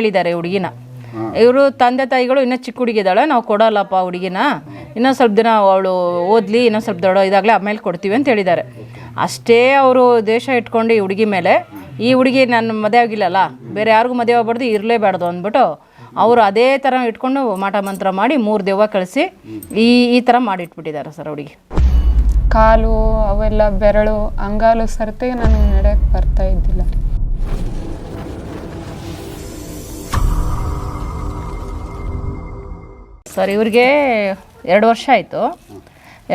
ಕೇಳಿದ್ದಾರೆ ಹುಡುಗಿನ. ಇವರು ತಂದೆ ತಾಯಿಗಳು ಇನ್ನೂ ಚಿಕ್ಕ ಹುಡುಗಿದಾಳೆ ನಾವು ಕೊಡೋಲ್ಲಪ್ಪ ಹುಡುಗಿನ. ಇನ್ನೊಂದು ಸ್ವಲ್ಪ ದಿನ ಅವಳು ಓದಲಿ ಇನ್ನೊಂದು ಸ್ವಲ್ಪ ದೊಡ್ಡ ಇದಾಗಲೇ ಆಮೇಲೆ ಕೊಡ್ತೀವಿ ಅಂತ ಹೇಳಿದ್ದಾರೆ. ಅಷ್ಟೇ ಅವರು ದೇಶ ಇಟ್ಕೊಂಡು ಈ ಹುಡುಗಿ ಮೇಲೆ ಈ ಹುಡುಗಿ ನನ್ನ ಮದುವೆ ಆಗಿಲ್ಲಲ್ಲ ಬೇರೆ ಯಾರಿಗೂ ಮದುವೆ ಆಗ್ಬಾರ್ದು ಇರಲೇಬಾರ್ದು ಅಂದ್ಬಿಟ್ಟು ಅವರು ಅದೇ ಥರ ಇಟ್ಕೊಂಡು ಮಾಟ ಮಂತ್ರ ಮಾಡಿ ಮೂರು ದೆವ್ವ ಕಳಿಸಿ ಈ ಈ ಥರ ಮಾಡಿಟ್ಬಿಟ್ಟಿದ್ದಾರೆ ಸರ್ ಹುಡುಗಿ. ಕಾಲು ಅವೆಲ್ಲ ಬೆರಳು ಅಂಗಾಲು ಸರ್ತೆ ನಾನು ನಡೆಯಕ್ಕೆ ಬರ್ತಾ ಇದ್ದಿಲ್ಲ. ಸರ್, ಇವ್ರಿಗೆ ಎರಡು ವರ್ಷ ಆಯಿತು.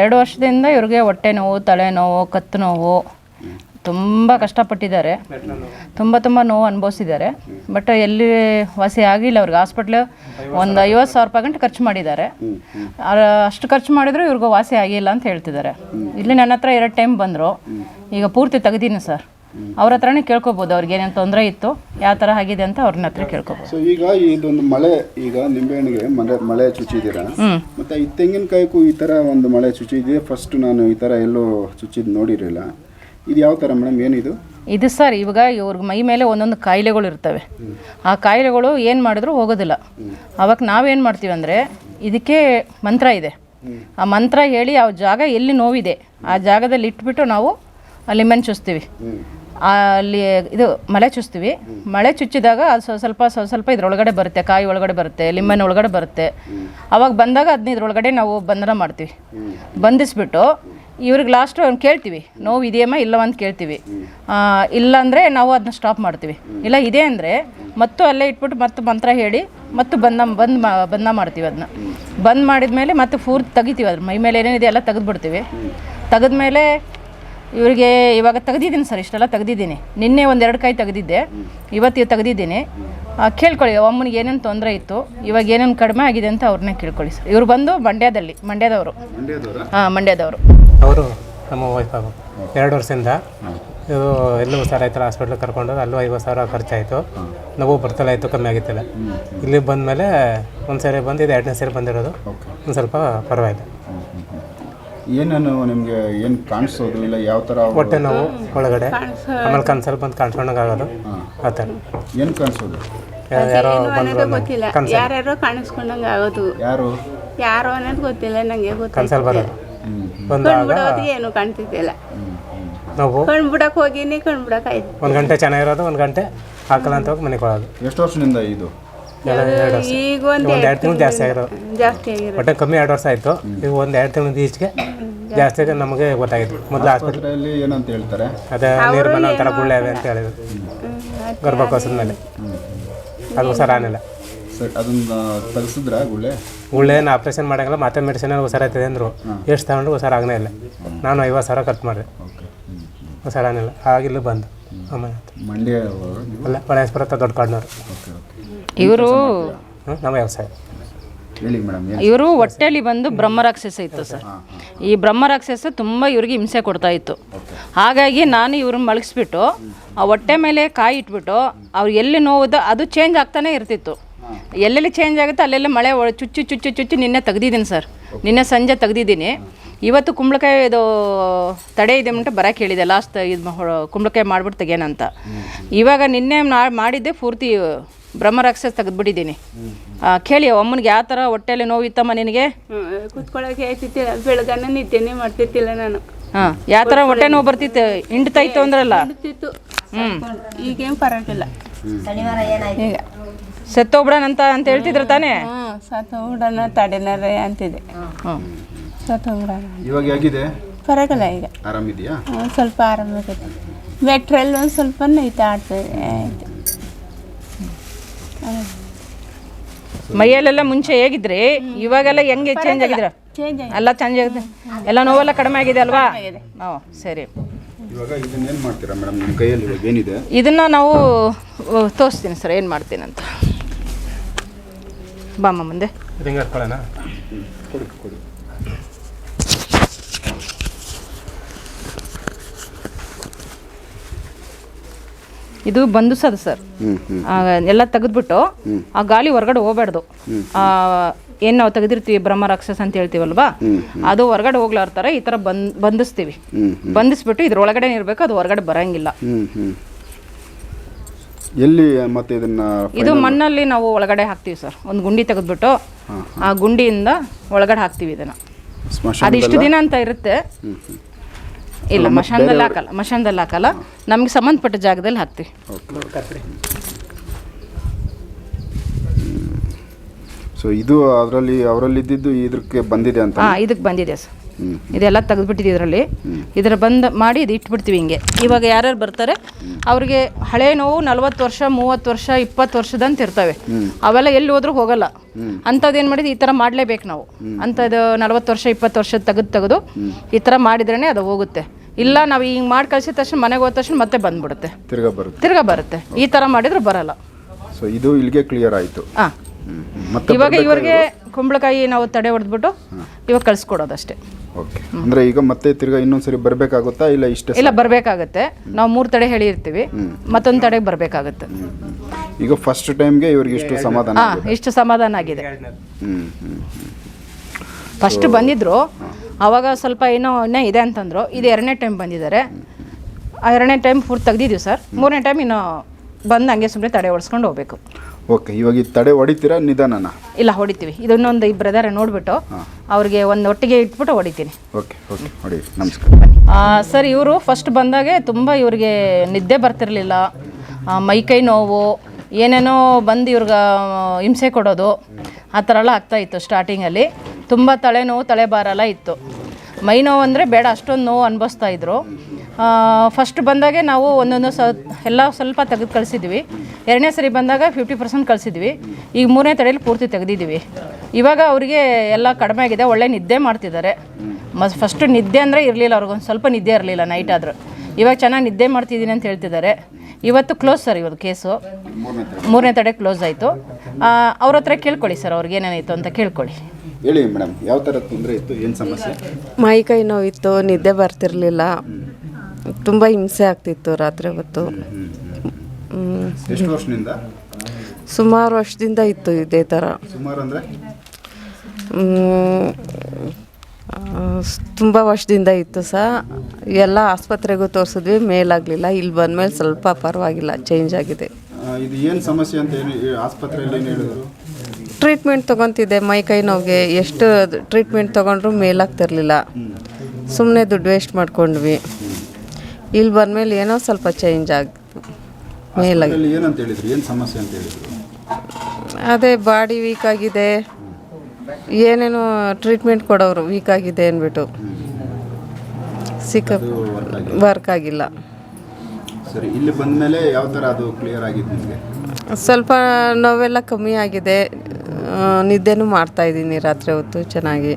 ಎರಡು ವರ್ಷದಿಂದ ಇವ್ರಿಗೆ ಹೊಟ್ಟೆ ನೋವು ತಲೆನೋವು ಕತ್ತು ನೋವು ತುಂಬ ಕಷ್ಟಪಟ್ಟಿದ್ದಾರೆ. ತುಂಬ ತುಂಬ ನೋವು ಅನುಭವಿಸಿದ್ದಾರೆ. ಬಟ್ ಎಲ್ಲಿ ವಾಸಿ ಆಗಿಲ್ಲ, ಅವ್ರಿಗೆ ಹಾಸ್ಪಿಟ್ಲ್ ಒಂದು ಐವತ್ತು ಸಾವಿರ ರೂಪಾಯಿ ಗಂಟೆ ಖರ್ಚು ಮಾಡಿದ್ದಾರೆ. ಅಷ್ಟು ಖರ್ಚು ಮಾಡಿದ್ರು ಇವ್ರಿಗೂ ವಾಸಿ ಆಗಿಲ್ಲ ಅಂತ ಹೇಳ್ತಿದ್ದಾರೆ. ಇಲ್ಲಿ ನನ್ನ ಹತ್ರ ಎರಡು ಟೈಮ್ ಬಂದರು. ಈಗ ಪೂರ್ತಿ ತೆಗ್ದೀನಿ ಸರ್. ಅವ್ರ ಹತ್ರನೇ ಕೇಳ್ಕೊಬೋದು ಅವ್ರಿಗೆ ಏನೇನು ತೊಂದರೆ ಇತ್ತು ಯಾವ ಥರ ಆಗಿದೆ ಅಂತ ಅವ್ರನ್ನ ಹತ್ರ ಕೇಳ್ಕೊಬೋದು. ಸೊ ಈಗ ಇದೊಂದು ಮಳೆ ಈಗ ನಿಂಬೆಹಣ್ಣಿಗೆ ಮಳೆ ಮಳೆ ಚುಚ್ಚಿದ್ದೀರಾ ಮತ್ತೆ ಈ ತೆಂಗಿನಕಾಯಿಗೂ ಈ ಥರ ಒಂದು ಮಳೆ ಚುಚ್ಚಿದೆ ಫಸ್ಟ್ ನಾನು ಈ ಥರ ಎಲ್ಲೋ ಚುಚ್ಚಿದ್ ನೋಡಿರಲಿಲ್ಲ. ಇದು ಯಾವ ಥರ ಮೇಡಮ್ ಏನಿದು ಇದು? ಸರ್ ಇವಾಗ ಇವ್ರ ಮೈ ಮೇಲೆ ಒಂದೊಂದು ಕಾಯಿಲೆಗಳು ಇರ್ತವೆ. ಆ ಕಾಯಿಲೆಗಳು ಏನು ಮಾಡಿದ್ರು ಹೋಗೋದಿಲ್ಲ. ಅವಾಗ ನಾವೇನು ಮಾಡ್ತೀವಿ ಅಂದರೆ ಇದಕ್ಕೆ ಮಂತ್ರ ಇದೆ. ಆ ಮಂತ್ರ ಹೇಳಿ ಆ ಜಾಗ ಎಲ್ಲಿ ನೋವಿದೆ ಆ ಜಾಗದಲ್ಲಿ ಇಟ್ಬಿಟ್ಟು ನಾವು ಅಲ್ಲಿ ಮೆನ್ ಚುಸ್ತೀವಿ ಅಲ್ಲಿ ಇದು ಮಳೆ ಚುಚ್ತೀವಿ. ಮಳೆ ಚುಚ್ಚಿದಾಗ ಅದು ಸ್ವ- ಸ್ವಲ್ಪ ಸ್ವ- ಸ್ವಲ್ಪ ಇದ್ರೊಳಗಡೆ ಬರುತ್ತೆ, ಕಾಯಿ ಒಳಗಡೆ ಬರುತ್ತೆ ಲಿಂಬೆನ ಒಳಗಡೆ ಬರುತ್ತೆ. ಅವಾಗ ಬಂದಾಗ ಅದನ್ನ ಇದ್ರೊಳಗಡೆ ನಾವು ಬಂಧನ ಮಾಡ್ತೀವಿ. ಬಂಧಿಸ್ಬಿಟ್ಟು ಇವ್ರಿಗೆ ಲಾಸ್ಟ್ ಕೇಳ್ತೀವಿ, ನೋವು ಇದೆಯಮ್ಮ ಇಲ್ಲವ? ಅಂತ ಕೇಳ್ತೀವಿ. ಇಲ್ಲ ಅಂದರೆ ನಾವು ಅದನ್ನ ಸ್ಟಾಪ್ ಮಾಡ್ತೀವಿ. ಇಲ್ಲ, ಇದೆ ಅಂದರೆ ಮತ್ತು ಅಲ್ಲೇ ಇಟ್ಬಿಟ್ಟು ಮತ್ತೆ ಮಂತ್ರ ಹೇಳಿ ಮತ್ತು ಬಂದ, ಬಂದ್ ಮಾ, ಬಂದ ಮಾಡ್ತೀವಿ ಅದನ್ನ ಬಂದ್ ಮಾಡಿದ್ಮೇಲೆ ಮತ್ತೆ ಪೂರ್ತಿ ತೆಗಿತೀವಿ ಅದ್ರ ಮೈ ಮೇಲೆ ಏನೇನಿದೆ ಎಲ್ಲ ತೆಗೆದ್ಬಿಡ್ತೀವಿ. ತೆಗೆದ್ಮೇಲೆ ಇವರಿಗೆ ಇವಾಗ ತೆಗೆದಿದ್ದೀನಿ ಸರ್ ಇಷ್ಟೆಲ್ಲ ತೆಗ್ದಿದ್ದೀನಿ. ನಿನ್ನೆ ಒಂದೆರಡು ಕಾಯಿ ತೆಗೆದಿದ್ದೆ. ಇವತ್ತು ತೆಗ್ದಿದ್ದೀನಿ. ತೆಗೆದಿದ್ದೀನಿ ಕೇಳ್ಕೊಳ್ಳಿ ಅಮ್ಮನಿಗೆ ಏನೇನು ತೊಂದರೆ ಇತ್ತು ಇವಾಗ ಏನೇನು ಕಡಿಮೆ ಆಗಿದೆ ಅಂತ ಅವ್ರನ್ನೇ ಕೇಳ್ಕೊಳ್ಳಿ ಸರ್. ಇವರು ಬಂದು ಮಂಡ್ಯದಲ್ಲಿ ಮಂಡ್ಯದವರು. ಮಂಡ್ಯದವರ? ಹಾಂ ಮಂಡ್ಯದವರು. ಅವರು ನಮ್ಮ ವೈಫ್ ಎರಡು ವರ್ಷದಿಂದ ಇದು ಎಲ್ಲೂ ಹುಷಾರಾಯ್ತಲ್ಲ ಹಾಸ್ಪಿಟ್ಲಿಗೆ ಕರ್ಕೊಂಡು ಅಲ್ಲೂ ಐವತ್ತು ಸಾವಿರ ಖರ್ಚಾಯಿತು. ನೋವು ಬರ್ತಲ್ಲ ಆಯಿತು ಕಮ್ಮಿ ಆಗಿತ್ತಲ್ಲ. ಇಲ್ಲಿ ಬಂದಮೇಲೆ ಒಂದು ಸರಿ ಬಂದು ಇದು ಎರಡನೇ ಸರಿ ಬಂದಿರೋದು. ಒಂದು ಸ್ವಲ್ಪ ಪರವಾಗಿಲ್ಲ. ಏನೇನು ನಿಮಗೆ ಏನು ಕಾಣಿಸೋದು ಇಲ್ಲ ಯಾವ ಥರ ಹೊಟ್ಟೆ ನೋವು ಒಳಗಡೆ. ಆಮೇಲೆ ಕನ್ಸಲ್ ಬಂದು ಕಾಣಿಸ್ಕೊಂಡಂಗೆ ಆಗೋದು ಆ ಥರ. ಏನು ಕಾಣಿಸೋದು? ಯಾರೋ ಗೊತ್ತಿಲ್ಲ. ಯಾರ್ಯಾರೋ ಕಾಣಿಸ್ಕೊಂಡಂಗೆ ಆಗೋದು ಯಾರು? ಯಾರು ಅನ್ನೋದು ಗೊತ್ತಿಲ್ಲ ನಂಗೆ ಗೊತ್ತಿಲ್ಲ. ಬರೋದು. ಬಂದಾಗ ಏನು ಕಾಣ್ತಿದ್ದಿಲ್ಲ. ನಾವು? ಕಣ್ಬಿಡಕ್ಕೆ ಬಿಡಕ್ ಹೋಗಿನಿ ಕಣ್ಬಿಡಕ್ಕೆ ಬಿಡಕ್ ಆಯ್ತು. ಒಂದು ಗಂಟೆ ಚೆನ್ನಾಗಿರೋದು ಒಂದು ಗಂಟೆ ಹಾಕಲ್ಲ ಅಂತ ಹೋಗಿ ಮನೆಗೆ ಕೊಡೋದು ಎಷ್ಟು ವರ್ಷದಿಂದ ಇದು? ಈಗ ಒಂದ್ ಎರಡು ತಿಂಗಳು ಜಾಸ್ತಿ ಆಗಿರೋದು ಜಾಸ್ತಿ ಆಗಿರೋ ಹೊಟ್ಟೆ ಕಮ್ಮಿ ಎರಡು ವರ್ಷ ಆಯಿತು. ಈಗ ಒಂದು ಎರಡು ತಿಂಗಳು ಈಚೆಗೆ ಜಾಸ್ತಿ ಆಗಿ ನಮಗೆ ಗೊತ್ತಾಗಿತ್ತು ಮೊದಲು ಆಸ್ಪತ್ರೆಯಲ್ಲಿ ಏನಂತ ಹೇಳ್ತಾರೆ? ಅದೇ ನಿರ್ಮಾಣ ಒಂಥರ ಗುಳ್ಳೆ ಅವೆ ಅಂತ ಹೇಳಿದ್ರು. ಗರ್ಭಕೋಸದ ಮೇಲೆ. ಅದು ಹುಷಾರಾನಿಲ್ಲ ಆನಿಲ್ಲ ಅದನ್ನ ತೆಗೆಸಿದ್ರ ಗುಳ್ಳೆ? ಗುಳ್ಳೆನ ಆಪ್ರೇಷನ್ ಮಾಡಂಗಿಲ್ಲ ಮತ್ತೆ ಮೆಡಿಸಿನ್ ಹುಷಾರಾಯ್ತದೆ ಅಂದರು. ಎಷ್ಟು ತಗೊಂಡ್ರು ಹುಷಾರಾಗನೇ ಇಲ್ಲ. ನಾನು ಐವತ್ತು ಸಾವಿರ ಖರ್ಚು ಮಾಡಿದೆ. ಹುಷಾರಾನಿಲ್ಲ ಆಗಿಲ್ಲ ಬಂದು. ಆಮೇಲೆ ಮಂಡ್ಯ ಅಲ್ಲ ಹತ್ರ ದೊಡ್ಡ ಕಾಡ್ನವ್ರು. ಇವರು ಹ್ಞೂ ನಮ್ಮ ವ್ಯವಸಾಯ ಹೇಳಿ ಮೇಡಮ್ ಇವರು ಹೊಟ್ಟೆಲಿ ಬಂದು ಬ್ರಹ್ಮರಾಕ್ಷಸ ಇತ್ತು ಸರ್. ಈ ಬ್ರಹ್ಮರಾಕ್ಷಸ ತುಂಬ ಇವ್ರಿಗೆ ಹಿಂಸೆ ಕೊಡ್ತಾ ಇತ್ತು. ಹಾಗಾಗಿ ನಾನು ಇವ್ರನ್ನ ಮಲಗಿಸ್ಬಿಟ್ಟು ಆ ಹೊಟ್ಟೆ ಮೇಲೆ ಕಾಯಿ ಇಟ್ಬಿಟ್ಟು ಅವ್ರು ಎಲ್ಲಿ ನೋವುದೋ ಅದು ಚೇಂಜ್ ಆಗ್ತಾನೆ ಇರ್ತಿತ್ತು. ಎಲ್ಲೆಲ್ಲಿ ಚೇಂಜ್ ಆಗುತ್ತೆ ಅಲ್ಲೆಲ್ಲ ಮಳೆ ಒಳ- ಚುಚ್ಚು ಚುಚ್ಚು ಚುಚ್ಚು ನಿನ್ನೆ ತೆಗ್ದಿದ್ದೀನಿ ಸರ್. ನಿನ್ನೆ ಸಂಜೆ ತೆಗ್ದಿದ್ದೀನಿ. ಇವತ್ತು ಕುಂಬಳಕಾಯಿ ಇದು ತಡೆ ಇದೆ ಅಂತ ಬರೋಕೆ ಹೇಳಿದೆ. ಲಾಸ್ಟ್ ಇದು ಕುಂಬಳಕಾಯಿ ಮಾಡ್ಬಿಟ್ಟು ತೆಗೇನಂತ ಇವಾಗ ನಿನ್ನೆ ನಾ- ಮಾಡಿದ್ದೆ ಪೂರ್ತಿ ಬ್ರಹ್ಮರಾಕ್ಷಸ ತೆಗೆದ್ಬಿಟ್ಟಿದ್ದೀನಿ. ಕೇಳಿ ಅಮ್ಮನಿಗೆ ಯಾವ ಥರ ಹೊಟ್ಟೆಲಿ ನೋವಿತ್ತಮ್ಮ ನಿನಗೆ? ಕೂತ್ಕೊಳ್ಳೋಕೆ ಆಯ್ತಿತ್ತಿಲ್ಲ ಬೆಳಗನ್ನ ನಿದ್ದೆನೆ ಮಾಡ್ತಿರ್ತಿಲ್ಲ ನಾನು. ಹಾಂ ಯಾವ ಥರ ಹೊಟ್ಟೆ ನೋವು ಬರ್ತಿತ್ತು? ಹಿಂಡ್ತಾ ಇತ್ತು ಅಂದ್ರಲ್ಲ? ಹ್ಞೂ ಈಗೇನು ಪರವಾಗಿಲ್ಲ. ಈಗ ಸತ್ತೋಗ್ಬಿಡೋಣಂತ ಅಂತ ಹೇಳ್ತಿದ್ರು ತಾನೇ? ಹಾಂ ತಡೆನಾರ ಬಿಡೋಣ ತಡೆನಾರೆ ಅಂತಿದೆ. ಹ್ಞೂ ಸತ್ತ ಬಿಡೋಣ ಇವಾಗ ಹೇಗಿದೆ? ಪರವಾಗಿಲ್ಲ ಈಗ. ಆರಾಮಿದೆಯಾ? ಸ್ವಲ್ಪ ಆರಾಮಾಗೈತೆ ಮೆಟ್ರಲ್ಲಿ ಒಂದು ಸ್ವಲ್ಪ ನೈತಾ ಆಡ್ತದೆ ಆಯ್ತು. ಮೈಯಲ್ಲೆಲ್ಲ ಮುಂಚೆ ಹೇಗಿದ್ರಿ ಇವಾಗೆಲ್ಲ ಹೆಂಗೆ ಚೇಂಜ್ ಆಗಿದ್ರ ಎಲ್ಲ ಚೇಂಜ್ ಆಗಿದೆ. ಎಲ್ಲ ನೋವೆಲ್ಲ ಕಡಿಮೆ ಆಗಿದೆ ಅಲ್ವಾ? ಓ ಸರಿ. ಇವಾಗ ಇದನ್ನ ಮಾಡ್ತೀರಾ ಮೇಡಮ್? ನಿಮ್ಮ ಕೈಯಲ್ಲಿ ಏನಿದೆ? ಇದನ್ನ ನಾವು ತೋರಿಸ್ತೀನಿ ಸರ್ ಏನು ಮಾಡ್ತೀನಿ ಅಂತ. ಬಾಮ್ಮ ಮುಂದೆ ರಿಂಗ್ ಹಾಕ್ಕೊಳ್ಳೋಣ ಕೊಡಿ ಕೊಡಿ ಇದು ಸರ್ ಹ್ಞೂ ಹ್ಞೂ ಆ, ಎಲ್ಲ ತೆಗೆದ್ಬಿಟ್ಟು ಆ ಗಾಳಿ ಹೊರಗಡೆ ಹೋಗ್ಬಾರ್ದು ಏನು ನಾವು ತೆಗೆದಿರ್ತೀವಿ ಬ್ರಹ್ಮ ರಾಕ್ಷಸ ಅಂತ ಹೇಳ್ತೀವಲ್ವಾ? ಅದು ಹೊರಗಡೆ ಹೋಗ್ಲಾರ್ತಾರೆ ಈ ಥರ ಬಂದ್ ಬಂಧಿಸ್ತೀವಿ. ಬಂಧಿಸ್ಬಿಟ್ಟು ಇದ್ರೊಳಗಡೆ ಇರಬೇಕು ಅದು ಹೊರಗಡೆ ಬರಂಗಿಲ್ಲ. ಎಲ್ಲಿ ಮತ್ತೆ ಇದನ್ನ ಇದು ಮಣ್ಣಲ್ಲಿ ನಾವು ಒಳಗಡೆ ಹಾಕ್ತೀವಿ ಸರ್. ಒಂದು ಗುಂಡಿ ತೆಗೆದ್ಬಿಟ್ಟು ಆ ಗುಂಡಿಯಿಂದ ಒಳಗಡೆ ಹಾಕ್ತೀವಿ ಇದನ್ನ. ಸ್ಮಶಾನ ಅದು ಇಷ್ಟು ದಿನ ಅಂತ ಇರುತ್ತೆ. ಇಲ್ಲ ಮಶಾನದಲ್ಲಿ ಹಾಕಲ್ಲ ಮಶಾನದಲ್ಲಿ ಹಾಕಲ್ಲ. ನಮಗೆ ಸಂಬಂಧಪಟ್ಟ ಜಾಗದಲ್ಲಿ ಹಾಕ್ತೀವಿ. ಸೊ ಇದು ಅದರಲ್ಲಿ ಅವರಲ್ಲಿ ಇದ್ದಿದ್ದು ಇದಕ್ಕೆ ಬಂದಿದೆ ಅಂತ? ಹಾಂ ಇದಕ್ಕೆ ಬಂದಿದೆ ಸರ್. ಇದೆಲ್ಲ ತೆಗೆದ್ಬಿಟ್ಟಿದೆ ಇದರಲ್ಲಿ. ಇದರ ಬಂದು ಮಾಡಿ ಇದು ಇಟ್ಬಿಡ್ತೀವಿ ಹಿಂಗೆ. ಇವಾಗ ಯಾರ್ಯಾರು ಬರ್ತಾರೆ ಅವ್ರಿಗೆ ಹಳೆ ನೋವು ನಲ್ವತ್ತು ವರ್ಷ ಮೂವತ್ತು ವರ್ಷ ಇಪ್ಪತ್ತು ವರ್ಷದಂತ ಇರ್ತವೆ. ಅವೆಲ್ಲ ಎಲ್ಲಿ ಹೋದ್ರೂ ಹೋಗಲ್ಲ. ಅಂಥದ್ದು ಏನು ಈ ಥರ ಮಾಡಲೇಬೇಕು ನಾವು. ಅಂಥದ್ದು ನಲ್ವತ್ತು ವರ್ಷ ಇಪ್ಪತ್ತು ವರ್ಷದ ತೆಗೆದು ತೆಗೆದು ಈ ಥರ ಮಾಡಿದ್ರೇ ಅದು ಹೋಗುತ್ತೆ. ಇಲ್ಲ ನಾವು ಹಿಂಗೆ ಮಾಡಿ ಕಳ್ಸಿದ ತಕ್ಷಣ ಮನೆಗೆ ಹೋದ ತಕ್ಷಣ ಮತ್ತೆ ಬಂದ್ಬಿಡುತ್ತೆ. ತಿರ್ಗಾ ಬರುತ್ತೆ. ತಿರ್ಗಾ ಬರುತ್ತೆ. ಈ ಥರ ಮಾಡಿದ್ರೆ ಬರಲ್ಲ. ಸೊ ಇದು ಇಲ್ಲಿಗೆ ಕ್ಲಿಯರ್ ಆಯಿತು. ಹಾಂ. ಮತ್ತೆ ಇವಾಗ ಇವ್ರಿಗೆ ಕುಂಬಳಕಾಯಿ ನಾವು ತಡೆ ಹೊಡೆದ್ಬಿಟ್ಟು ಇವಾಗ ಕಳಿಸ್ಕೊಡೋದಷ್ಟೇ ಓಕೆ ಅಂದ್ರೆ ಈಗ ಮತ್ತೆ ತಿರ್ಗಾ ಇನ್ನೊಂದ್ಸರಿ ಬರಬೇಕಾಗುತ್ತಾ ಇಲ್ಲ ಇಷ್ಟೇ ಇಲ್ಲ ಬರಬೇಕಾಗತ್ತೆ. ನಾವು ಮೂರು ತಡೆ ಹೇಳಿರ್ತೀವಿ. ಮತ್ತೊಂದು ತಡೆಗೆ ಬರಬೇಕಾಗತ್ತೆ. ಈಗ ಫಸ್ಟ್ ಟೈಮ್ಗೆ ಇವ್ರಿಗೆ ಇಷ್ಟು ಸಮಾಧಾನ ಹಾಂ ಇಷ್ಟು ಸಮಾಧಾನ ಆಗಿದೆ. ಹ್ಮ್ ಹ್ಮ್ ಫಸ್ಟ್ ಬಂದಿದ್ರು. ಅವಾಗ ಸ್ವಲ್ಪ ಏನೋ ಇನ್ನೂ ಇದೆ ಅಂತಂದರು. ಇದು ಎರಡನೇ ಟೈಮ್ ಬಂದಿದ್ದಾರೆ. ಆ ಎರಡನೇ ಟೈಮ್ ಫುಡ್ ತೆಗ್ದಿದ್ದೀವಿ ಸರ್. ಮೂರನೇ ಟೈಮ್ ಇನ್ನು ಬಂದು ಹಂಗೆ ಸುಮ್ಮನೆ ತಡೆ ಹೊಡ್ಸ್ಕೊಂಡು ಹೋಗ್ಬೇಕು. ಓಕೆ ಇವಾಗ ಈ ತಡೆ ಹೊಡಿತೀರಾ ನಿಧಾನನ? ಇಲ್ಲ ಹೊಡಿತೀವಿ. ಇದನ್ನೊಂದು ಈ ಬ್ರದರ್ ನೋಡಿಬಿಟ್ಟು ಅವ್ರಿಗೆ ಒಂದು ಒಟ್ಟಿಗೆ ಇಟ್ಬಿಟ್ಟು ಹೊಡಿತೀನಿ. ಓಕೆ ಓಕೆ ಹೊಡಿ ನಮಸ್ಕಾರ. ಸರ್ ಇವರು ಫಸ್ಟ್ ಬಂದಾಗೆ ತುಂಬ ಇವ್ರಿಗೆ ನಿದ್ದೆ ಬರ್ತಿರಲಿಲ್ಲ. ಮೈಕೈ ನೋವು ಏನೇನೋ ಬಂದು ಇವ್ರಿಗೆ ಹಿಂಸೆ ಕೊಡೋದು ಆ ಥರ ಎಲ್ಲ ಆಗ್ತಾಯಿತ್ತು ಸ್ಟಾರ್ಟಿಂಗಲ್ಲಿ ತುಂಬ ತಲೆನೋವು ತಲೆಭಾರ ಎಲ್ಲ ಇತ್ತು. ಮೈ ನೋವು ಅಂದರೆ ಬೇಡ ಅಷ್ಟೊಂದು ನೋವು ಅನುಭವಿಸ್ತಾ ಇದ್ರು. ಫಸ್ಟ್ ಬಂದಾಗೆ ನಾವು ಒಂದೊಂದು ಸ ಎಲ್ಲ ಸ್ವಲ್ಪ ತೆಗೆದು ಕಳಿಸಿದ್ವಿ. ಎರಡನೇ ಸರಿ ಬಂದಾಗ ಫಿಫ್ಟಿ ಪರ್ಸೆಂಟ್ ಕಳಿಸಿದ್ವಿ. ಈಗ ಮೂರನೇ ತಡೆಯಲ್ಲಿ ಪೂರ್ತಿ ತೆಗೆದಿದ್ದೀವಿ. ಇವಾಗ ಅವರಿಗೆ ಎಲ್ಲ ಕಡಿಮೆ ಆಗಿದೆ ಒಳ್ಳೆ ನಿದ್ದೆ ಮಾಡ್ತಿದ್ದಾರೆ. ಮ ಫಸ್ಟು ನಿದ್ದೆ ಅಂದರೆ ಇರಲಿಲ್ಲ ಅವ್ರಿಗೊಂದು ಸ್ವಲ್ಪ ನಿದ್ದೆ ಇರಲಿಲ್ಲ ನೈಟ್ ಆದರೂ. ಇವಾಗ ಚೆನ್ನಾಗಿ ನಿದ್ದೆ ಮಾಡ್ತಿದ್ದೀನಿ ಅಂತ ಹೇಳ್ತಿದ್ದಾರೆ. ಇವತ್ತು ಕ್ಲೋಸ್ ಸರ್ ಇವತ್ತು ಕೇಸು ಮೂರನೇ ತಡೆ. ಕ್ಲೋಸ್ ಆಯಿತು. ಅವ್ರ ಹತ್ರ ಕೇಳ್ಕೊಳ್ಳಿ ಸರ್ ಅವ್ರಿಗೆ ಏನೇನಾಯಿತು ಅಂತ ಕೇಳ್ಕೊಳ್ಳಿ. ಹೇಳಿ ಮೇಡಮ್ ಯಾವ ಥರ ತೊಂದರೆ ಇತ್ತು ಏನು ಸಮಸ್ಯೆ? ಮೈ ಕೈ ನೋವಿತ್ತು ನಿದ್ದೆ ಬರ್ತಿರಲಿಲ್ಲ. ತುಂಬ ಹಿಂಸೆ ಆಗ್ತಿತ್ತು ರಾತ್ರಿ ಹೊತ್ತು. ಹ್ಮ್. ಎಷ್ಟು ವರ್ಷದಿಂದ? ಸುಮಾರು ವರ್ಷದಿಂದ ಇತ್ತು ಇದೇ ಥರ ಸುಮಾರು ಅಂದರೆ? ತುಂಬ ವರ್ಷದಿಂದ ಇತ್ತು ಸಹ ಎಲ್ಲ ಆಸ್ಪತ್ರೆಗೂ ತೋರಿಸಿದ್ವಿ ಮೇಲಾಗಲಿಲ್ಲ. ಇಲ್ಲಿ ಬಂದಮೇಲೆ ಸ್ವಲ್ಪ ಪರವಾಗಿಲ್ಲ ಚೇಂಜ್ ಆಗಿದೆ. ಇದು ಏನು ಸಮಸ್ಯೆ ಅಂತ ಏನು ಆಸ್ಪತ್ರೆಯಲ್ಲಿ ಏನು ಹೇಳಿದ್ರು? ಟ್ರೀಟ್ಮೆಂಟ್ ತೊಗೊತಿದ್ದೆ ಮೈ ಕೈ ನೋವಿಗೆ. ಎಷ್ಟು ಟ್ರೀಟ್ಮೆಂಟ್ ತೊಗೊಂಡ್ರು ಮೇಲಾಗ್ತಿರ್ಲಿಲ್ಲ. ಸುಮ್ಮನೆ ದುಡ್ಡು ವೇಸ್ಟ್ ಮಾಡ್ಕೊಂಡ್ವಿ. ಇಲ್ಲಿ ಬಂದಮೇಲೆ ಏನೋ ಸ್ವಲ್ಪ ಚೇಂಜ್ ಆಗಿತ್ತು ಮೇಲಾಗಿ ಅಲ್ಲಿ ಏನಂತ ಹೇಳಿದ್ರು? ಏನು ಸಮಸ್ಯೆ ಅಂತ ಹೇಳಿದ್ರು? ಅದೇ ಬಾಡಿ ವೀಕ್ ಆಗಿದೆ. ಏನೇನೋ ಟ್ರೀಟ್ಮೆಂಟ್ ಕೊಡೋರು ವೀಕ್ ಆಗಿದೆ ಅಂದ್ಬಿಟ್ಟು. ಸಿಕ್ಕ ವರ್ಕ್ ಆಗಿಲ್ಲ. ಸರಿ ಇಲ್ಲಿ ಬಂದ ಮೇಲೆ ಯಾವ ಥರ ಅದು ಕ್ಲಿಯರ್ ಆಗಿದ್ದು ನಿಮಗೆ? ಸ್ವಲ್ಪ ನೋವೆಲ್ಲ ಕಮ್ಮಿ ಆಗಿದೆ. ನಿದ್ದೆನೂ ಮಾಡ್ತಾ ಇದ್ದೀನಿ ರಾತ್ರಿ ಹೊತ್ತು ಚೆನ್ನಾಗಿ.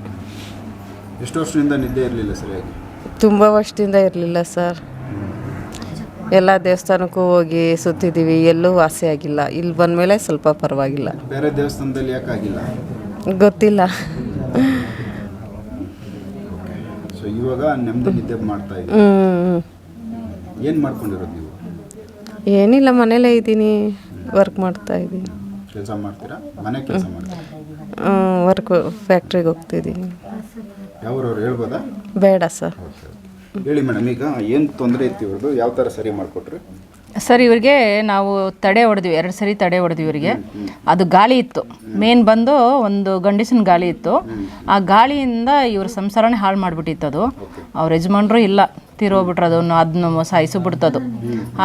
ಎಷ್ಟು ವರ್ಷದಿಂದ ನಿದ್ದೆ ಇರಲಿಲ್ಲ ಸರಿಯಾಗಿ ತುಂಬ ವರ್ಷದಿಂದ ಇರಲಿಲ್ಲ ಸರ್. ಎಲ್ಲ ದೇವಸ್ಥಾನಕ್ಕೂ ಹೋಗಿ ಸುತ್ತಿದ್ದೀವಿ ಎಲ್ಲೂ ವಾಸಿ ಆಗಿಲ್ಲ. ಇಲ್ಲಿ ಬಂದಮೇಲೆ ಸ್ವಲ್ಪ ಪರವಾಗಿಲ್ಲ. ಬೇರೆ ದೇವಸ್ಥಾನದಲ್ಲಿ ಯಾಕಾಗಿಲ್ಲ ಗೊತ್ತಿಲ್ಲ. ಸೊ ಇವಾಗ ನೆಮ್ಮದಿ ನಿದ್ದೆ ಮಾಡ್ತಾ ಇದ್ದೀವಿ ಹ್ಞೂ ಏನು ಮಾಡ್ಕೊಂಡಿರೋದು ನೀವು? ಏನಿಲ್ಲ ಮನೇಲೇ ಇದ್ದೀನಿ ವರ್ಕ್ ಮಾಡ್ತಾ ಇದ್ದೀನಿ. ಕೆಲಸ ಮಾಡ್ತೀರಾ? ಮನೆ ಕೆಲಸ ಮಾಡ್ತೀರಾ? ವರ್ಕ್ ಫ್ಯಾಕ್ಟ್ರಿಗೆ ಹೋಗ್ತಿದ್ದೀನಿ ಯಾವ್ರವ್ರು ಹೇಳ್ಬೋದಾ? ಬೇಡ ಸರ್. ಹೇಳಿ ಮೇಡಮ್ ಈಗ ಏನು ತೊಂದರೆ ಇತ್ತು ಇವ್ರದ್ದು? ಯಾವ ಥರ ಸರಿ ಮಾಡಿಕೊಟ್ರಿ? ಸರ್ ಇವ್ರಿಗೆ ನಾವು ತಡೆ ಹೊಡೆದ್ವಿ ಎರಡು ಸರಿ ತಡೆ ಹೊಡೆದ್ವಿ ಇವರಿಗೆ. ಅದು ಗಾಳಿ ಇತ್ತು. ಮೇನ್ ಬಂದು ಒಂದು ಗಂಡಸಿನ ಗಾಳಿ ಇತ್ತು. ಆ ಗಾಳಿಯಿಂದ ಇವ್ರ ಸಂಸಾರನೇ ಹಾಳು ಮಾಡಿಬಿಟ್ಟಿತ್ತು ಅದು. ಅವ್ರ ಯಜಮಾನ್ರು ಇಲ್ಲ. ತೀರೋಗ್ಬಿಟ್ರು ಅದನ್ನು ಅದನ್ನು ಸಾಯಿಸಿಬಿಡ್ತದು.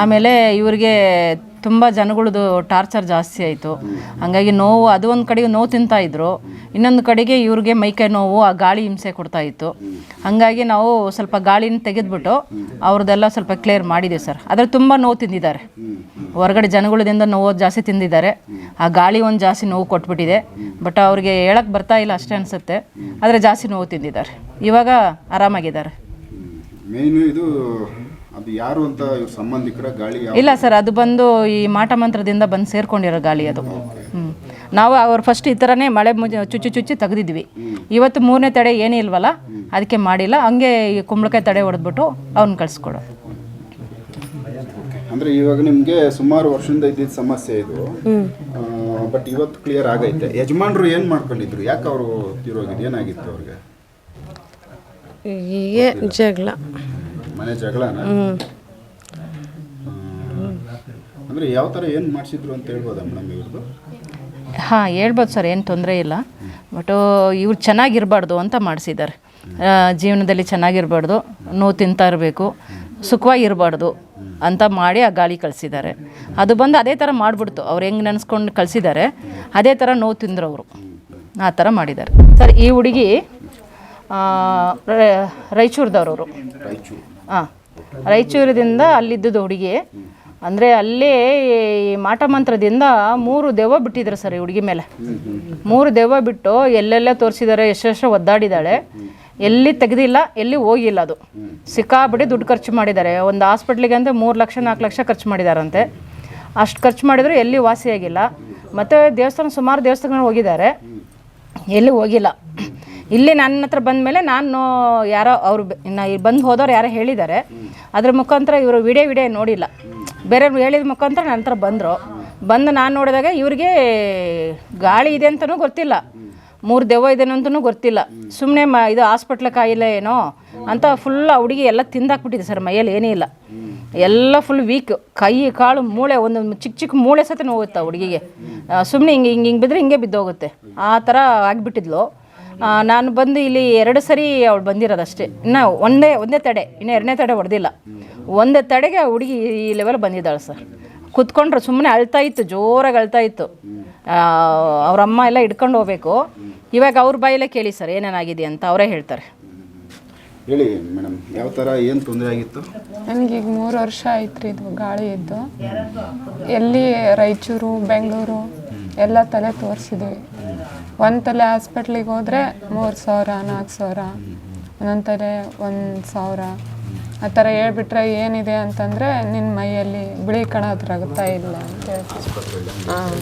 ಆಮೇಲೆ ಇವರಿಗೆ ತುಂಬ ಜನಗಳದ್ದು ಟಾರ್ಚರ್ ಜಾಸ್ತಿ ಆಯಿತು. ಹಾಗಾಗಿ ನೋವು, ಅದು ಒಂದು ಕಡೆಗೆ ನೋವು ತಿಂತಾಯಿದ್ರು ಇನ್ನೊಂದು ಕಡೆಗೆ ಇವ್ರಿಗೆ ಮೈಕೈ ನೋವು, ಆ ಗಾಳಿ ಹಿಂಸೆ ಕೊಡ್ತಾ ಇತ್ತು. ಹಂಗಾಗಿ ನಾವು ಸ್ವಲ್ಪ ಗಾಳಿನ ತೆಗೆದ್ಬಿಟ್ಟು ಅವ್ರದ್ದೆಲ್ಲ ಸ್ವಲ್ಪ ಕ್ಲಿಯರ್ ಮಾಡಿದ್ದೀವಿ ಸರ್. ಆದರೆ ತುಂಬ ನೋವು ತಿಂದಿದ್ದಾರೆ. ಹೊರಗಡೆ ಜನಗಳದಿಂದ ನೋವು ಜಾಸ್ತಿ ತಿಂದಿದ್ದಾರೆ. ಆ ಗಾಳಿ ಒಂದು ಜಾಸ್ತಿ ನೋವು ಕೊಟ್ಬಿಟ್ಟಿದೆ. ಬಟ್ ಅವ್ರಿಗೆ ಹೇಳಕ್ಕೆ ಬರ್ತಾ ಇಲ್ಲ ಅಷ್ಟೇ ಅನಿಸುತ್ತೆ. ಆದರೆ ಜಾಸ್ತಿ ನೋವು ತಿಂದಿದ್ದಾರೆ. ಇವಾಗ ಆರಾಮಾಗಿದ್ದಾರೆ. ಮೇಯ್ನು ಇದು ಅದು ಯಾರು ಅಂತ ಇವ್ರ ಸಂಬಂಧಿಕರ ಗಾಳಿ ಯಾವ ಇಲ್ಲ ಸರ್ ಅದು ಬಂದು ಈ ಮಾಟ ಮಂತ್ರದಿಂದ ಬಂದು ಸೇರ್ಕೊಂಡಿರೋ ಗಾಳಿ ಅದು. ಹ್ಞೂ ನಾವು ಅವ್ರು ಫಸ್ಟ್ ಈ ಥರನೇ ಮಳೆ ಮುಜ ಚುಚ್ಚಿ ಚುಚ್ಚಿ ತೆಗೆದಿದ್ವಿ. ಇವತ್ತು ಮೂರನೇ ತಡೆ ಏನೂ ಇಲ್ವಲ್ಲ ಅದಕ್ಕೆ ಮಾಡಿಲ್ಲ. ಹಂಗೆ ಈ ಕುಂಬಳಕಾಯಿ ತಡೆ ಹೊಡೆದ್ಬಿಟ್ಟು ಅವ್ನ ಕಳಿಸ್ಕೊಡು. ಅಂದ್ರೆ ಇವಾಗ ನಿಮ್ಗೆ ಸುಮಾರು ವರ್ಷದಿಂದ ಇದ್ದಿದ್ದ ಸಮಸ್ಯೆ ಇದು. ಬಟ್ ಇವತ್ತು ಕ್ಲಿಯರ್ ಆಗೈತೆ. ಯಜಮಾನ್ರು ಏನ್ ಮಾಡ್ಕೊಂಡಿದ್ರು? ಯಾಕೆ ಅವರು ತೀರೋಗಿದ್ದು ಏನಾಗಿತ್ತು ಅವ್ರಿಗೆ? ಹೀಗೆ ಜಗಳ. ಮನೆ ಜಗಳ ಅಂದ್ರೆ ಯಾವ ಥರ ಏನು ಮಾಡಿಸಿದ್ರು ಅಂತ ಹೇಳ್ಬೋದಾ ಮೇಡಮ್ ಇವ್ರದ್ದು ಹಾಂ ಹೇಳ್ಬೋದು ಸರ್ ಏನು ತೊಂದರೆ ಇಲ್ಲ. ಬಟ್ ಇವ್ರು ಚೆನ್ನಾಗಿರಬಾರ್ದು ಅಂತ ಮಾಡಿಸಿದ್ದಾರೆ. ಜೀವನದಲ್ಲಿ ಚೆನ್ನಾಗಿರಬಾರ್ದು ನೋವು ತಿಂತಾ ಇರಬೇಕು ಸುಖವಾಗಿರಬಾರ್ದು ಅಂತ ಮಾಡಿ ಆ ಗಾಳಿ ಕಳಿಸಿದ್ದಾರೆ. ಅದು ಬಂದು ಅದೇ ಥರ ಮಾಡಿಬಿಡ್ತು. ಅವ್ರು ಹೆಂಗೆ ನೆನೆಸ್ಕೊಂಡು ಕಳಿಸಿದ್ದಾರೆ ಅದೇ ಥರ ನೋವು ತಿಂದ್ರು ಅವರು. ಆ ಥರ ಮಾಡಿದ್ದಾರೆ. ಸರ್ ಈ ಹುಡುಗಿ ರಾಯಚೂರ್ದವ್ರವರು. ರಾಯಚೂರು ಹಾಂ ರಾಯಚೂರದಿಂದ ಅಲ್ಲಿದ್ದದ್ದು ಹುಡುಗಿ. ಅಂದರೆ ಅಲ್ಲೇ ಈ ಮಾಟ ಮಂತ್ರದಿಂದ ಮೂರು ದೆವ್ವ ಬಿಟ್ಟಿದ್ರು ಸರ್ ಈ ಹುಡುಗಿ ಮೇಲೆ. ಮೂರು ದೆವ್ವ ಬಿಟ್ಟು ಎಲ್ಲೆಲ್ಲ ತೋರಿಸಿದ್ದಾರೆ ಎಷ್ಟೆಷ್ಟು ಒದ್ದಾಡಿದ್ದಾಳೆ ಎಲ್ಲಿ ತೆಗೆದಿಲ್ಲ, ಎಲ್ಲಿ ಹೋಗಿಲ್ಲ ಅದು. ಸಿಕ್ಕಾಬಿಟ್ಟು ದುಡ್ಡು ಖರ್ಚು ಮಾಡಿದ್ದಾರೆ. ಒಂದು ಹಾಸ್ಪಿಟ್ಲಿಗೆ ಅಂದರೆ ಮೂರು ಲಕ್ಷ, ನಾಲ್ಕು ಲಕ್ಷ ಖರ್ಚು ಮಾಡಿದಾರಂತೆ. ಅಷ್ಟು ಖರ್ಚು ಮಾಡಿದ್ರು ಎಲ್ಲಿ ವಾಸಿಯಾಗಿಲ್ಲ. ಮತ್ತು ದೇವಸ್ಥಾನ ಸುಮಾರು ದೇವಸ್ಥಾನಗಳು ಹೋಗಿದ್ದಾರೆ. ಎಲ್ಲಿ ಹೋಗಿಲ್ಲ. ಇಲ್ಲಿ ನನ್ನ ಹತ್ರ ಬಂದ ಮೇಲೆ ನಾನು ಯಾರೋ ಅವರು ಬಂದು ಹೋದವ್ರು ಯಾರೋ ಹೇಳಿದ್ದಾರೆ. ಅದ್ರ ಮುಖಾಂತರ ಇವರು ವಿಡಿಯೋ ವಿಡಿಯೋ ನೋಡಿಲ್ಲ. ಬೇರೆಯವ್ರು ಹೇಳಿದ ಮುಖಾಂತರ ನನ್ನ ಹತ್ರ ಬಂದರು. ಬಂದು ನಾನು ನೋಡಿದಾಗ ಇವ್ರಿಗೆ ಗಾಳಿ ಇದೆ ಅಂತಲೂ ಗೊತ್ತಿಲ್ಲ. ಮೂರು ದೆವ್ವ ಇದೆ ಅಂತಲೂ ಗೊತ್ತಿಲ್ಲ. ಸುಮ್ಮನೆ ಮ ಇದು ಹಾಸ್ಪಿಟ್ಲ್ ಕಾಯಿಲೆ ಏನೋ ಅಂತ ಫುಲ್ ಹುಡುಗಿ ಎಲ್ಲ ತಿಂದಾಕ್ಬಿಟ್ಟಿದೆ ಸರ್ ಮೈಯಲ್ಲಿ, ಏನೇ ಇಲ್ಲ. ಎಲ್ಲ ಫುಲ್ ವೀಕ್ ಕೈ ಕಾಳು ಮೂಳೆ ಒಂದೊಂದು ಚಿಕ್ಕ ಚಿಕ್ಕ ಮೂಳೆ ಸತ ನೋವುತ್ತೆ ಹುಡುಗಿಗೆ. ಸುಮ್ಮನೆ ಹಿಂಗೆ ಹಿಂಗೆ ಹಿಂಗೆ ಬಿದ್ದರೆ ಹಿಂಗೆ ಬಿದ್ದೋಗುತ್ತೆ. ಆ ಥರ ಆಗಿಬಿಟ್ಟಿದ್ಲು. ನಾನು ಬಂದು ಇಲ್ಲಿ ಎರಡು ಸರಿ ಅವಳು ಬಂದಿರೋದಷ್ಟೇ. ಇನ್ನು ಒಂದೇ ಒಂದೇ ತಡೆ ಇನ್ನು ಎರಡನೇ ತಡೆ ಹೊಡೆದಿಲ್ಲ. ಒಂದೇ ತಡೆಗೆ ಆ ಹುಡುಗಿ ಈ ಲೆವೆಲ್ ಬಂದಿದ್ದಾಳೆ ಸರ್. ಕುತ್ಕೊಂಡ್ರೆ ಸುಮ್ಮನೆ ಅಳ್ತಾ ಇತ್ತು ಜೋರಾಗಿ ಅಳ್ತಾ ಇತ್ತು. ಅವರಮ್ಮ ಅವ್ರ ಅಮ್ಮ ಎಲ್ಲ ಹಿಡ್ಕೊಂಡು ಹೋಗ್ಬೇಕು. ಇವಾಗ ಅವ್ರ ಬಾಯಲ್ಲೇ ಕೇಳಿ ಸರ್ ಏನೇನಾಗಿದೆ ಅಂತ ಅವರೇ ಹೇಳ್ತಾರೆ. ಹೇಳಿ ಮೇಡಮ್ ಯಾವ ಥರ ಏನು ತೊಂದರೆ ಆಗಿತ್ತು? ನನಗೀಗ ಮೂರು ವರ್ಷ ಆಯ್ತು ಇದು ಗಾಳಿ ಇದ್ದು ಎಲ್ಲಿ ರಾಯಚೂರು ಬೆಂಗಳೂರು ಎಲ್ಲ ತಲೆ ತೋರಿಸಿದ್ವಿ. ಒಂದು ತಲೆ ಹಾಸ್ಪಿಟ್ಲಿಗೆ ಹೋದ್ರೆ ಮೂರು ಸಾವಿರ, ನಾಲ್ಕು ಸಾವಿರ, ಒಂದೊಂದು ತಲೆ ಒಂದು ಸಾವಿರ. ಆ ಥರ ಹೇಳ್ಬಿಟ್ರೆ ಏನಿದೆ ಅಂತಂದರೆ ನಿನ್ನ ಮೈಯಲ್ಲಿ ಬಿಳಿ ಕಣ ರಗುತ್ತಾ ಇಲ್ಲ ಅಂತ ಹಾಂ.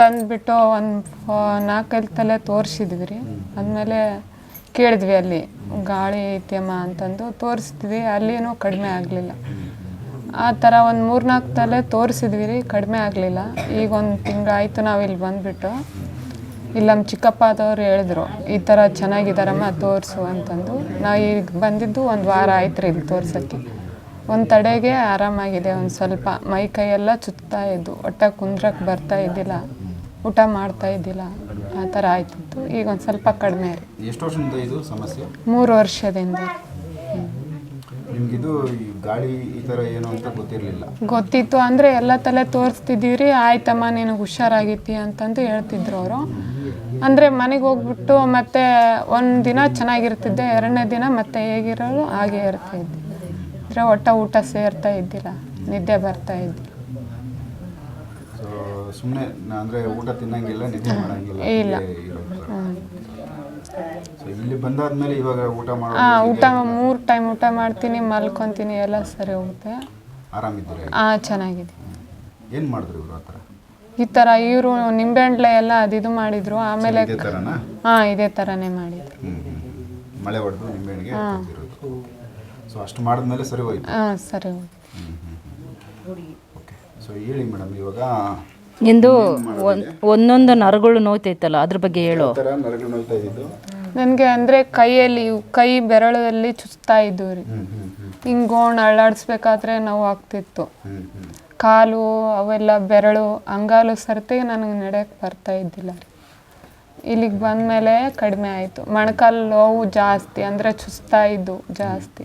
ತಂದುಬಿಟ್ಟು ಒಂದು ನಾಲ್ಕೈದು ತಲೆ ತೋರಿಸಿದ್ವಿ ರೀ. ಆದಮೇಲೆ ಕೇಳಿದ್ವಿ ಅಲ್ಲಿ, ಗಾಳಿ ಐತೆಮ್ಮ ಅಂತಂದು ತೋರಿಸಿದ್ವಿ, ಅಲ್ಲಿನೂ ಕಡಿಮೆ ಆಗಲಿಲ್ಲ. ಆ ಥರ ಒಂದು ಮೂರ್ನಾಲ್ಕು ತಲೆ ತೋರಿಸಿದ್ವಿ ರೀ, ಕಡಿಮೆ ಆಗಲಿಲ್ಲ. ಈಗ ಒಂದು ತಿಂಗಳಾಯಿತು ನಾವು ಇಲ್ಲಿ ಬಂದುಬಿಟ್ಟು. ಇಲ್ಲಿ ನಮ್ಮ ಚಿಕ್ಕಪ್ಪ ಆದವ್ರು ಹೇಳಿದ್ರು ಈ ಥರ ಚೆನ್ನಾಗಿದ್ದಾರಮ್ಮ ತೋರಿಸು ಅಂತಂದು. ನಾ ಈಗ ಬಂದಿದ್ದು ಒಂದು ವಾರ ಆಯ್ತು ರೀ ಇಲ್ಲಿ ತೋರ್ಸೋಕ್ಕೆ. ಒಂದು ತಡೆಗೆ ಆರಾಮಾಗಿದೆ ಒಂದು ಸ್ವಲ್ಪ ಮೈ ಕೈಯೆಲ್ಲ ಚುತ್ತಾ ಇದ್ದು ಒಟ್ಟ ಕುಂದ್ರಕ್ಕೆ ಬರ್ತಾ ಇದ್ದಿಲ್ಲ ಊಟ ಮಾಡ್ತಾ ಇದ್ದಿಲ್ಲ ಆ ಥರ ಆಯ್ತಿತ್ತು. ಈಗ ಒಂದು ಸ್ವಲ್ಪ ಕಡಿಮೆ ರೀ. ಎಷ್ಟು ವರ್ಷದಿಂದ ಇದು ಸಮಸ್ಯೆ? ಮೂರು ವರ್ಷದಿಂದ. ನಿಮಗಿದು ಗಾಳಿ ಈ ಥರ ಏನು ಅಂತ ಗೊತ್ತಿರಲಿಲ್ಲ. ಗೊತ್ತಿತ್ತು ಅಂದರೆ ಎಲ್ಲ ತಲೆ ತೋರಿಸ್ತಿದ್ದೀವಿ ರೀ ಆಯ್ತಮ್ಮ ನಿನಗೆ ಹುಷಾರಾಗಿತ್ತಿ ಅಂತಂದು ಹೇಳ್ತಿದ್ರು ಅವರು. ಅಂದರೆ ಮನೆಗೆ ಹೋಗ್ಬಿಟ್ಟು ಮತ್ತೆ ಒಂದು ದಿನ ಚೆನ್ನಾಗಿರ್ತಿದ್ದೆ ಎರಡನೇ ದಿನ ಮತ್ತೆ ಹೇಗಿರೋದು ಹಾಗೆ ಇರ್ತಾ ಇದ್ದೆ. ಅಂದರೆ ಒಟ್ಟ ಊಟ ಸೇರ್ತಾ ಇದ್ದಿಲ್ಲ ನಿದ್ದೆ ಬರ್ತಾ ಇದ್ದಿಲ್ಲ ಸುಮ್ಮನೆ ಅಂದರೆ ಊಟ ತಿನ್ನಂಗಿಲ್ಲ ನಿದ್ದೆ ಮಾಡಂಗಿಲ್ಲ ಇಲ್ಲ. ಇಲ್ಲಿ ಬಂದಾದ್ಮೇಲೆ ಇವಾಗ ಊಟ ಮಾಡೋ ಹಾಂ ಊಟ ಮೂರು ಟೈಮ್ ಊಟ ಮಾಡ್ತೀನಿ ಮಲ್ಕೊತೀನಿ ಎಲ್ಲ ಸರಿ ಹೋಗುತ್ತೆ. ಆರಾಮಿದ್ದೀರಾ? ಹಾಂ ಚೆನ್ನಾಗಿದೆ. ಏನು ಮಾಡಿದ್ರು ಇವರು ಆ ಥರ? ಈ ಥರ ಇವರು ನಿಂಬೆಹಣ್ಣೆ ಎಲ್ಲ ಅದಿದು ಮಾಡಿದ್ರು ಆಮೇಲೆ ಇದೇ ಥರನಾ ಹಾಂ ಇದೇ ಥರನೇ ಮಾಡಿದ್ರು. ಹ್ಞೂ ಹ್ಞೂ ಮಳೆ ಹೊಡೆದು ನಿಂಬೆಹಣ್ಣಿಗೆ ಸೊ ಅಷ್ಟು ಮಾಡಿದ್ಮೇಲೆ ಸರಿ ಹೋಯ್ತು. ಹಾಂ ಸರಿ ಓಕೆ ಸೊ ಹೇಳಿ ಮೇಡಮ್ ಇವಾಗ ಎಂದು ಒಂದ್- ಒಂದೊಂದು ನರಗಳು ನೋಯ್ತೈತಲ್ಲ ಅದ್ರ ಬಗ್ಗೆ ಹೇಳು. ಯಾವ ಥರ ನರಗಳು ನೋಯ್ತಾ ಇದ್ದಿದ್ದು? ನನಗೆ ಅಂದರೆ ಕೈಯಲ್ಲಿ ಇವು ಕೈ ಬೆರಳಲ್ಲಿ ಚುಚ್ತಾ ಇದ್ವು ರೀ. ಹಿಂಗೆ ಗೋಣ್ ಅಳ್ಳಾಡಿಸ್ಬೇಕಾದ್ರೆ ನೋವು ಆಗ್ತಿತ್ತು. ಕಾಲು ಅವೆಲ್ಲ ಬೆರಳು ಅಂಗಾಲು ಸರ್ತಿ ನನಗೆ ನಡೆಯಕ್ಕೆ ಬರ್ತಾ ಇದ್ದಿಲ್ಲ ರೀ. ಇಲ್ಲಿಗೆ ಬಂದಮೇಲೆ ಕಡಿಮೆ ಆಯಿತು. ಮೊಣಕಾಲು ನೋವು ಜಾಸ್ತಿ ಅಂದರೆ ಚುಚ್ತಾ ಇದ್ದು ಜಾಸ್ತಿ.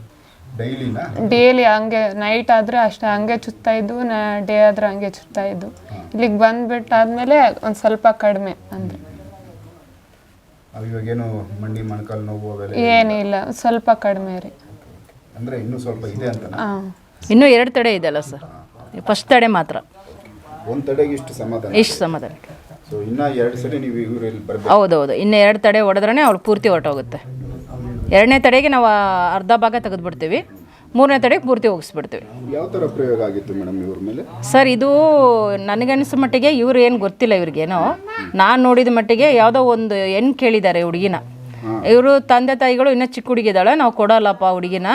ಡೈಲಿ ಡೇಲಿ ಹಂಗೆ ನೈಟ್ ಆದರೆ ಅಷ್ಟೇ ಹಂಗೆ ಚುಚ್ತಾ ಇದ್ದು ನಾ ಡೇ ಆದರೆ ಹಂಗೆ ಚುಚ್ತಾ ಇದ್ದು ಇಲ್ಲಿಗೆ ಬಂದ್ಬಿಟ್ಟಾದ್ಮೇಲೆ ಒಂದು ಸ್ವಲ್ಪ ಕಡಿಮೆ ಅಂದರೆ. ಅವು ಇವಾಗೇನು ಮಂಡಿ ಮೊಣಕಾಲು ನೋವು ಅವೆಲ್ಲ ಏನಿಲ್ಲ ಸ್ವಲ್ಪ ಕಡಿಮೆ ರೀ. ಅಂದರೆ ಇನ್ನೂ ಸ್ವಲ್ಪ ಇದೆ ಅಂತ ಹಾಂ. ಇನ್ನೂ ಎರಡು ತಡೆ ಇದೆಯಲ್ಲ ಸರ್? ಫಸ್ಟ್ ತಡೆ ಮಾತ್ರ. ಒಂದು ತಡೆಗೆ ಇಷ್ಟು ಸಮಾಧಾನ ಇಷ್ಟು ಸಮಾಧಾನ. ಸೊ ಇನ್ನ ಎರಡು ಸರಿ ನೀವು ಇವರಲ್ಲಿ ಬರಬೇಕು. ಹೌದೌದು. ಇನ್ನು ಎರಡು ತಡೆ ಹೊಡೆದ್ರೆ ಅವ್ರು ಪೂರ್ತಿ ಹೊರಟೋಗುತ್ತೆ. ಎರಡನೇ ತಡೆಗೆ ನಾವು ಅರ್ಧ ಭಾಗ ತೆಗೆದುಬಿಡ್ತೀವಿ. ಮೂರನೇ ತಡೆಗೆ ಪೂರ್ತಿ ಹೋಗಿಸ್ಬಿಡ್ತೀವಿ. ಯಾವ ಥರ ಪ್ರಯೋಗ ಆಗಿತ್ತು ಮೇಡಮ್ ಇವ್ರ ಮೇಲೆ? ಸರ್ ಇದು ನನಗನ್ನಿಸೋ ಮಟ್ಟಿಗೆ ಇವ್ರು ಏನು ಗೊತ್ತಿಲ್ಲ ಇವ್ರಿಗೇನೋ. ನಾನು ನೋಡಿದ ಮಟ್ಟಿಗೆ ಯಾವುದೋ ಒಂದು ಹೆಣ್ಣು ಕೇಳಿದ್ದಾರೆ ಹುಡುಗಿನ. ಇವರು ತಂದೆ ತಾಯಿಗಳು ಇನ್ನೂ ಚಿಕ್ಕ ಹುಡುಗಿದಾಳೆ ನಾವು ಕೊಡೋಲ್ಲಪ್ಪ ಹುಡುಗಿನ.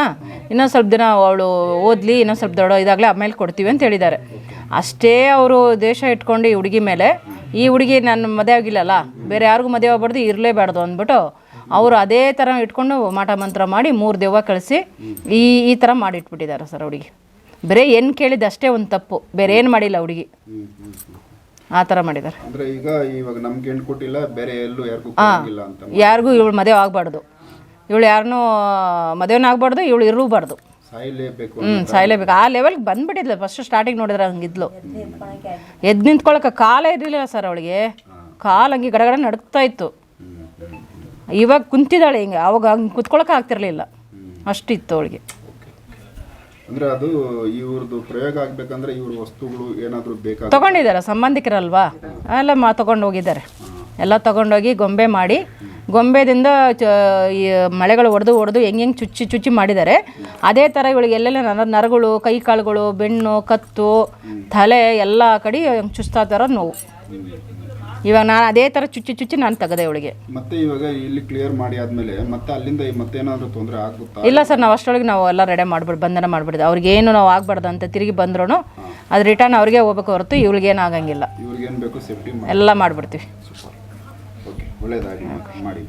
ಇನ್ನೊಂದು ಸ್ವಲ್ಪ ದಿನ ಅವಳು ಓದಲಿ, ಇನ್ನೊಂದು ಸ್ವಲ್ಪ ದೊಡ್ಡ ಇದಾಗಲೇ ಆಮೇಲೆ ಕೊಡ್ತೀವಿ ಅಂತ ಹೇಳಿದ್ದಾರೆ. ಅಷ್ಟೇ ಅವರು ದೇಶ ಇಟ್ಕೊಂಡು ಈ ಹುಡುಗಿ ಮೇಲೆ, ಈ ಹುಡುಗಿ ನನ್ನ ಮದುವೆ ಆಗಿಲ್ಲಲ್ಲ, ಬೇರೆ ಯಾರಿಗೂ ಮದುವೆ ಆಗ್ಬಾರ್ದು, ಇರಲೇಬಾರ್ದು ಅಂದ್ಬಿಟ್ಟು ಅವರು ಅದೇ ಥರ ಇಟ್ಕೊಂಡು ಮಾಟ ಮಂತ್ರ ಮಾಡಿ ಮೂರು ದೆವ್ವ ಕಳಿಸಿ ಈ ಈ ಥರ ಮಾಡಿಟ್ಬಿಟ್ಟಿದ್ದಾರೆ ಸರ್ ಹುಡುಗಿ. ಬೇರೆ ಏನು ಕೇಳಿದ್ದು ಅಷ್ಟೇ ಒಂದು ತಪ್ಪು, ಬೇರೆ ಏನು ಮಾಡಿಲ್ಲ ಹುಡುಗಿ. ಆ ಥರ ಮಾಡಿದ್ದಾರೆ. ಅಂದ್ರೆ ಈಗ ಇವಾಗ ನಮ್ಗೆ ಹೆಣ್ಣು ಕೊಟ್ಟಿಲ್ಲ ಬೇರೆ ಎಲ್ಲೂ ಯಾರಿಗೂ ಕೊಡಂಗಿಲ್ಲ ಅಂತ ಯಾರಿಗೂ ಇವಳು ಮದುವೆ ಆಗ್ಬಾರ್ದು. ಇವಳು ಯಾರನ್ನೂ ಮದುವೆನೂ ಆಗ್ಬಾರ್ದು ಇವಳು ಇರಲೂಬಾರ್ದು ಸಾಯ್ಲೇಬೇಕು ಹ್ಞೂ ಸಾಯ್ಲೇಬೇಕು. ಆ ಲೆವೆಲ್ಗೆ ಬಂದ್ಬಿಟ್ಟಿದ್ಲು ಫಸ್ಟ್ ಸ್ಟಾರ್ಟಿಂಗ್ ನೋಡಿದ್ರೆ ಹಂಗಿದ್ಲು. ಎದ್ದು ನಿಂತ್ಕೊಳಕ್ಕೆ ಕಾಲೇ ಇರಲಿಲ್ಲ ಸರ್ ಅವಳಿಗೆ. ಕಾಲು ಹಂಗೆ ಗಡಗಡ ನಡುಕ್ತಾ ಇತ್ತು. ಇವಾಗ ಕುಂತಿದ್ದಾಳೆ ಹಿಂಗೆ ಅವಾಗ ಹಂಗೆ ಕುತ್ಕೊಳಕ್ಕೆ ಆಗ್ತಿರ್ಲಿಲ್ಲ. ಅಷ್ಟಿತ್ತು ಅವಳಿಗೆ. ಅಂದ್ರೆ ಅದು ಇವ್ರದ್ದು ಪ್ರಯೋಗ ಆಗ್ಬೇಕಂದ್ರೆ ಇವ್ರ ವಸ್ತುಗಳು ಏನಾದ್ರು ಬೇಕಾಗ ತಗೊಂಡಿದ್ದಾರೆ, ಸಂಬಂಧಿಕರಲ್ವಾ? ಎಲ್ಲ ಮಾ ತಗೊಂಡು ಹೋಗಿದ್ದಾರೆ ಎಲ್ಲ ತಗೊಂಡೋಗಿ ಗೊಂಬೆ ಮಾಡಿ, ಗೊಂಬೆದಿಂದ ಚ, ಈ ಮಳೆಗಳು ಹೊಡೆದು ಹೊಡೆದು ಹೆಂಗೆ ಹೆಂಗೆ ಚುಚ್ಚಿ ಚುಚ್ಚಿ ಮಾಡಿದ್ದಾರೆ. ಅದೇ ಥರ ಇವಳಿಗೆ ಎಲ್ಲೆಲ್ಲ ನರ, ನರಗಳು, ಕೈ ಕಾಳುಗಳು ಬೆಣ್ಣು ಕತ್ತು, ತಲೆ ಎಲ್ಲ ಕಡೆ ಚುಚ್ತಾ ಥರ ನೋವು. ಇವಾಗ ನಾನು ಅದೇ ಥರ ಚುಚ್ಚಿ ಚುಚ್ಚಿ ನಾನು ತೆಗೆದೆ ಇವಳಿಗೆ ಮತ್ತೆ ಇವಾಗ ಇಲ್ಲಿ ಕ್ಲಿಯರ್ ಮಾಡಿ ಆದಮೇಲೆ ಮತ್ತೆ ಅಲ್ಲಿಂದ ಮತ್ತೇನಾದ್ರೂ ತೊಂದರೆ ಆಗುತ್ತಾ ಇಲ್ಲ ಸರ್ ನಾವು ಅಷ್ಟರೊಳಗೆ ನಾವು ಎಲ್ಲ ರೆಡಿ ಮಾಡ್ಬಿಟ್ಟು ಬಂಧನ ಮಾಡಿಬಿಡಿದೆ ಅವ್ರಿಗೆ ಏನು ನಾವು ಆಗಬಾರ್ದು ಅಂತ ತಿರುಗಿ ಬಂದ್ರೂ ಅದು ರಿಟರ್ನ್ ಅವ್ರಿಗೆ ಹೋಗ್ಬೇಕು ಹೊರತು ಇವ್ಳಿಗೇನು ಆಗಂಗಿಲ್ಲ. ಇವ್ರಿಗೇನು ಬೇಕು ಸೇಫ್ಟಿ ಎಲ್ಲ ಮಾಡಿಬಿಡ್ತೀವಿ. ಓಕೆ ಒಳ್ಳೆಯದಾಗಿ ಮಾಡಿ.